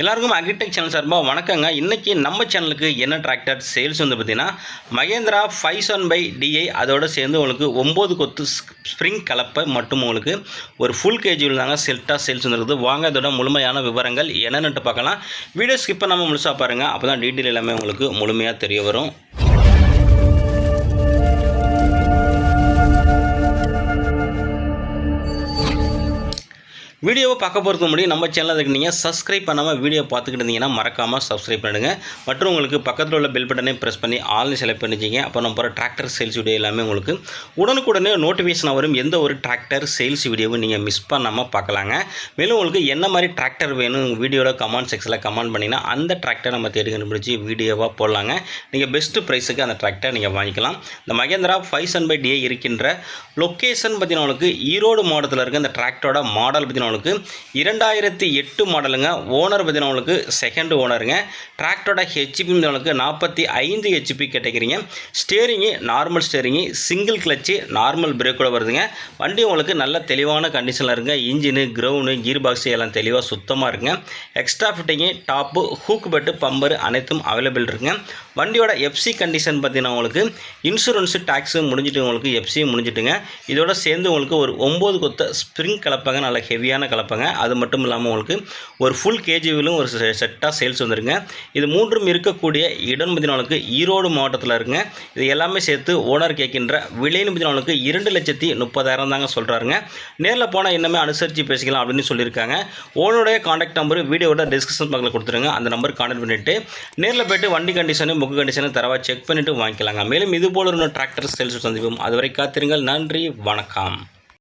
எல்லாருக்கும் agritech channel சார்பாக வணக்கங்க. இன்றைக்கி நம்ம சேனலுக்கு என்ன டிராக்டர் சேல்ஸ் வந்து பார்த்தீங்கன்னா Mahindra five seven five DI அதோடு சேர்ந்து உங்களுக்கு ஒம்பது கொத்து ஸ்ப்ரிங் கலப்பை மட்டும் உங்களுக்கு ஒரு ஃபுல் கேஜியில் தாங்க செல்ட்டாக சேல்ஸ் வந்துருக்குது வாங்க அதோட முழுமையான விவரங்கள் என்னென்னு பார்க்கலாம். வீடியோ ஸ்கிப் பண்ணாமல் முழுசாக பாருங்கள் அப்போ தான் டீட்டெயில் எல்லாமே உங்களுக்கு முழுமையாக தெரிய வரும். வீடியோவை பார்க்க போகிறதுக்கு முன்னாடி நம்ம சேனலில் இருக்கு நீங்கள் சப்ஸ்கிரைப் பண்ணாமல் வீடியோ பார்த்துக்கிட்டு இருந்தீங்கன்னா மறக்காமல் சப்ஸ்கிரைப் பண்ணிடுங்க. மற்றும் உங்களுக்கு பக்கத்தில் உள்ள பெல் பட்டனை ப்ரெஸ் பண்ணி ஆல்னு செலக்ட் பண்ணிச்சிங்க அப்போ நம்ம போகிற டிராக்டர் சேல்ஸ் வீடியோ எல்லாமே உங்களுக்கு உடனுக்குடனே நோட்டிஃபிகேஷன் வரும். எந்த ஒரு டிராக்டர் சேல்ஸ் வீடியோவும் நீங்கள் மிஸ் பண்ணாமல் பார்க்கலாங்க. மேலும் உங்களுக்கு என்ன மாதிரி டிராக்டர் வேணும் வீடியோவில் கமெண்ட் செக்ஷனில் கமெண்ட் பண்ணிங்கன்னா அந்த டிராக்டர் நம்ம தேடி கண்டுபிடிச்சி வீடியோவாக போடலாங்க. நீங்கள் பெஸ்ட்டு ப்ரைஸுக்கு அந்த டிராக்டர் நீங்கள் வாங்கிக்கலாம். இந்த Mahindra five seven five DI இருக்கின்ற லொக்கேஷன் பார்த்தீங்கன்னா உங்களுக்கு ஈரோடு மாவட்டத்தில் இருக்க இந்த டிராக்டரோட மாடல் பார்த்தீங்கன்னா இரண்டாயிரத்தி எட்டு மாடலுங்க. ஓனர் பார்த்தீங்கன்னா உங்களுக்கு செகண்ட் ஓனருங்க டிராக்டரோட ஹெச்பி உங்களுக்கு நாற்பத்தி ஐந்து HP கேட்டக்கிறீங்க steering normal steering single clutch normal பிரேக்கோட வருதுங்க. வண்டி உங்களுக்கு நல்ல தெளிவான கண்டிஷனில் இருக்குங்க. இன்ஜினு கிரவுண்டு கீர் பாக்ஸு எல்லாம் தெளிவாக சுத்தமாக இருக்குங்க. Extra fitting top hook bed bumper அனைத்தும் அவைலபிள் இருக்குங்க. வண்டியோட எஃப்சி கண்டிஷன் பார்த்தீங்கன்னா உங்களுக்கு இன்சூரன்ஸு டேக்ஸு முடிஞ்சிட்டு உங்களுக்கு எஃப்சி முடிஞ்சிட்டுங்க. இதோட சேர்ந்து உங்களுக்கு ஒரு ஒம்பது கொத்த ஸ்ப்ரிங் கலப்பாங்க. நல்ல ஹெவியான கலப்பைங்க. அது மட்டும் இல்லாமல் உங்களுக்கு ஒரு ஃபுல் கேஜிவிலும் ஒரு செட்டாக சேல்ஸ் வந்துருங்க. இது மூன்றும் இருக்கக்கூடிய இடம் பதினாலுக்கு ஈரோடு மாவட்டத்தில் இருக்குங்க. இது எல்லாமே சேர்த்து ஓனர் கேட்கின்ற விலைன்னு பதினாலுக்கு இரண்டு லட்சத்தி முப்பதாயிரம் தாங்க சொல்கிறாருங்க நேரில் போனால் இன்னமே அனுசரித்து பேசிக்கலாம் அப்படின்னு சொல்லியிருக்காங்க. ஓனருடைய காண்டாக்ட் நம்பர் வீடியோட டிஸ்கிரிப்ஷன் பக்கத்தில் கொடுத்துருங்க. அந்த நம்பர் கான்டாக்ட் பண்ணிவிட்டு நேரில் போய்ட்டு வண்டி கண்டிஷனு புக்கு கண்டிஷனு தரவா செக் பண்ணிவிட்டு வாங்கிக்கலாங்க. மேலும் இது போல ஒரு டிராக்டர் சேல்ஸ் சந்திப்போம். அதுவரை காத்திருங்கள். நன்றி. வணக்கம்.